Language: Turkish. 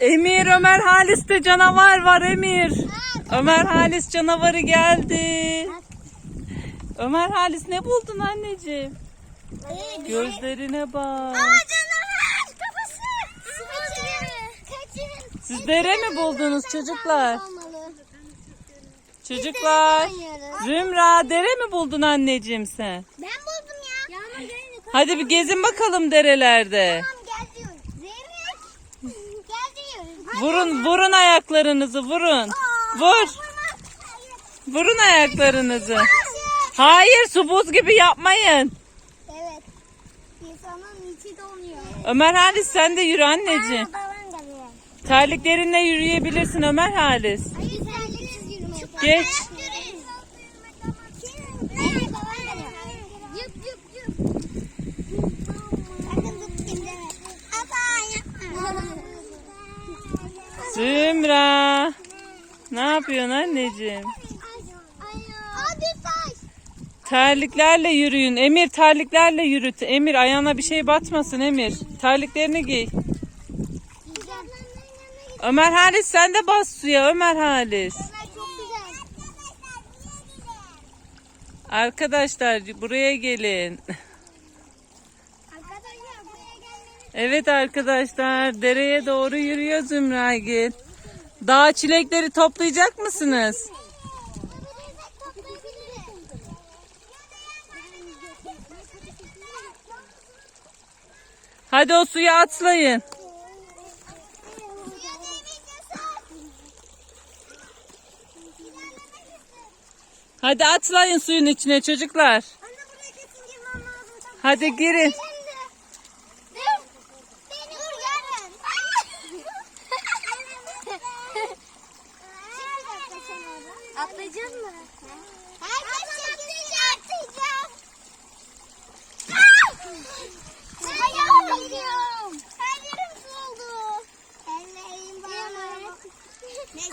Emir Ömer Halis'te canavar var Emir. Ömer Halis canavarı geldi. Ömer Halis ne buldun anneciğim? Gözlerine bak. canavar kafası. Siz dere mi buldunuz çocuklar? Çocuklar. Zümra dere mi buldun anneciğim sen? Ben buldum ya. Hadi bir gezin bakalım derelerde. Vurun vurun ayaklarınızı vurun. Vur. Vurun ayaklarınızı. Hayır su buz gibi yapmayın. Evet. İnsanın içi donuyor. Ömer Halis sen de yürü anneciğim. Terliklerinle yürüyebilirsin Ömer Halis. Geç. Zümra. Ne yapıyorsun anneciğim? Abi taş. Terliklerle yürüyün. Emir terliklerle yürüt. Emir ayağına bir şey batmasın Emir. Terliklerini giy. Ömer Halis sen de bas suya Ömer Halis. Arkadaşlar buraya gelin. Arkadaşlar buraya gelmeniz Evet arkadaşlar dereye doğru yürüyor Zümragil. Dağ çilekleri toplayacak mısınız? Hadi o suya atlayın. Hadi atlayın suyun içine çocuklar. Hadi girin. Atlayacağız mı? Herkes atlayacak. Atlayacağım. Ayağım gidiyorum. Her yerim soldu. Ellerim bağlı. Neyse.